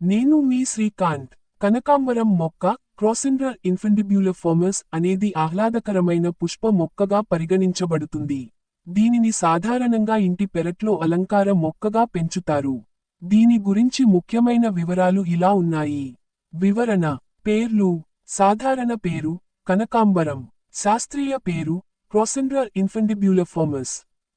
నేను మీ శ్రీకాంత్ కనకాంబరం మొక్క క్రోసెండ్రల్ ఇన్ఫెండిబ్యులఫార్మస్ అనేది ఆహ్లాదకరమైన పుష్ప మొక్కగా పరిగణించబడుతుంది. దీనిని సాధారణంగా ఇంటి పెరట్లో అలంకార మొక్కగా పెంచుతారు. దీని గురించి ముఖ్యమైన వివరాలు ఇలా ఉన్నాయి. వివరణ పేర్లు సాధారణ పేరు కనకాంబరం శాస్త్రీయ పేరు క్రోసెండ్రల్ ఇన్ఫెండిబ్యులఫార్మస్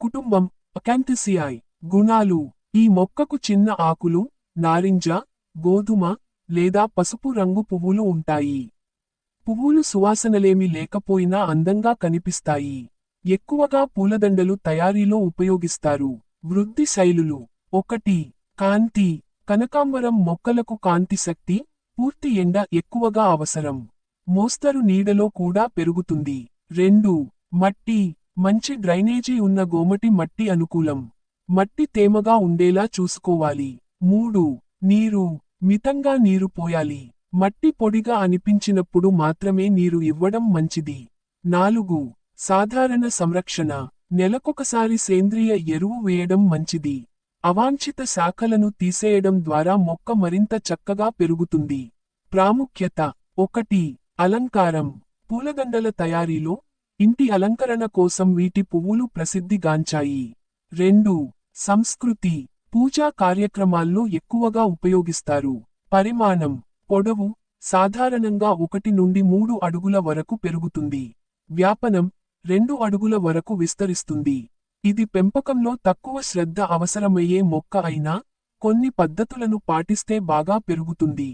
కుటుంబం అకాంతిసియాయ్ గుణాలు ఈ మొక్కకు చిన్న ఆకులు నారింజ గోధుమ లేదా పసుపు రంగు పువ్వులు ఉంటాయి. పువ్వులు సువాసనలేమి లేకపోయినా అందంగా కనిపిస్తాయి. ఎక్కువగా పూలదండలు తయారీలో ఉపయోగిస్తారు. వృద్ధి శైలులు ఒకటి కాంతి కనకాంబరం మొక్కలకు కాంతి శక్తి పూర్తి ఎండ ఎక్కువగా అవసరం. మోస్తరు నీడలో కూడా పెరుగుతుంది. రెండు మట్టి మంచి డ్రైనేజీ ఉన్న గోమటి మట్టి అనుకూలం. మట్టి తేమగా ఉండేలా చూసుకోవాలి. మూడు నీరు మితంగా నీరు పోయాలి. మట్టి పొడిగా అనిపించినప్పుడు మాత్రమే నీరు ఇవ్వడం మంచిది. నాలుగు. సాధారణ సంరక్షణ. నెలకొకసారి సేంద్రియ ఎరువు వేయడం మంచిది. అవాంఛిత శాఖలను తీసేయడం ద్వారా మొక్క మరింత చక్కగా పెరుగుతుంది. ప్రాముఖ్యత. ఒకటి. అలంకారం. పూలదండల తయారీలో ఇంటి అలంకరణ కోసం వీటి పువ్వులు ప్రసిద్ధిగాంచాయి రెండు. సంస్కృతి. పూజా కార్యక్రమాల్లో ఎక్కువగా ఉపయోగిస్తారు. పరిమాణం పొడవు సాధారణంగా ఒకటి నుండి మూడు అడుగుల వరకు పెరుగుతుంది. వ్యాపనం రెండు అడుగుల వరకు విస్తరిస్తుంది. ఇది పెంపకంలో తక్కువ శ్రద్ధ అవసరమయ్యే మొక్క అయినా కొన్ని పద్ధతులను పాటిస్తే బాగా పెరుగుతుంది.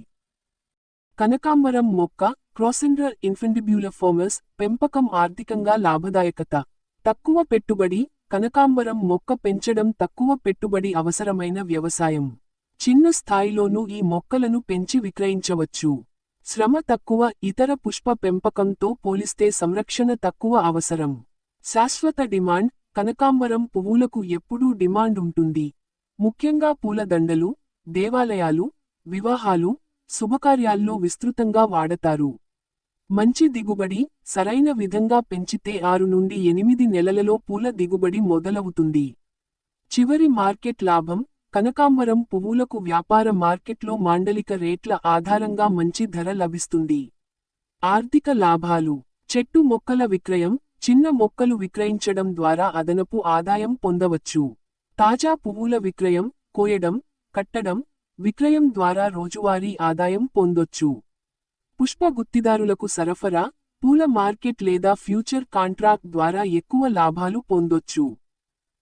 కనకాంబరం మొక్క క్రోసెండ్రల్ ఇన్ఫెండిబ్యులఫార్మస్ పెంపకం ఆర్థికంగా లాభదాయకత. తక్కువ పెట్టుబడి కనకాంబరం మొక్క పెంచడం తక్కువ పెట్టుబడి అవసరమైన వ్యవసాయం. చిన్న స్థాయిలోనూ ఈ మొక్కలను పెంచి విక్రయించవచ్చు. శ్రమ తక్కువ ఇతర పుష్ప పెంపకంతో పోలిస్తే సంరక్షణ తక్కువ అవసరం. శాశ్వత డిమాండ్ కనకాంబరం పువ్వులకు ఎప్పుడూ డిమాండ్ ఉంటుంది. ముఖ్యంగా పూలదండలు దేవాలయాలు వివాహాలు శుభకార్యాల్లో విస్తృతంగా వాడతారు. మంచి దిగుబడి సరైన విధంగా పెంచితే ఆరు నుండి ఎనిమిది నెలలలో పూల దిగుబడి మొదలవుతుంది. చివరి మార్కెట్ లాభం కనకాంబరం పువ్వులకు వ్యాపార మార్కెట్లో మాండలిక రేట్ల ఆధారంగా మంచి ధర లభిస్తుంది. ఆర్థిక లాభాలు చెట్టు మొక్కల విక్రయం చిన్న మొక్కలు విక్రయించడం ద్వారా అదనపు ఆదాయం పొందవచ్చు. తాజా పువ్వుల విక్రయం కోయడం కట్టడం విక్రయం ద్వారా రోజువారీ ఆదాయం పొందొచ్చు. పుష్ప గుత్తిదారులకు సరఫరా పూల మార్కెట్ లేదా ఫ్యూచర్ కాంట్రాక్ట్ ద్వారా ఎక్కువ లాభాలు పొందొచ్చు.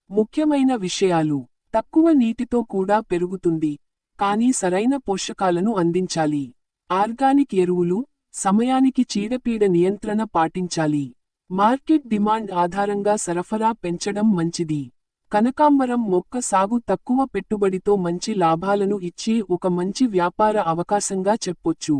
ముఖ్యమైన విషయాలు తక్కువ నీటితో కూడా పెరుగుతుంది కానీ సరైన పోషకాలను అందించాలి. ఆర్గానిక్ ఎరువులు సమయానికి చీడపీడ నియంత్రణ పాటించాలి. మార్కెట్ డిమాండ్ ఆధారంగా సరఫరా పెంచడం మంచిది. కనకాంబరం మొక్క సాగు తక్కువ పెట్టుబడితో మంచి లాభాలను ఇచ్చే ఒక మంచి వ్యాపార అవకాశంగా చెప్పొచ్చు.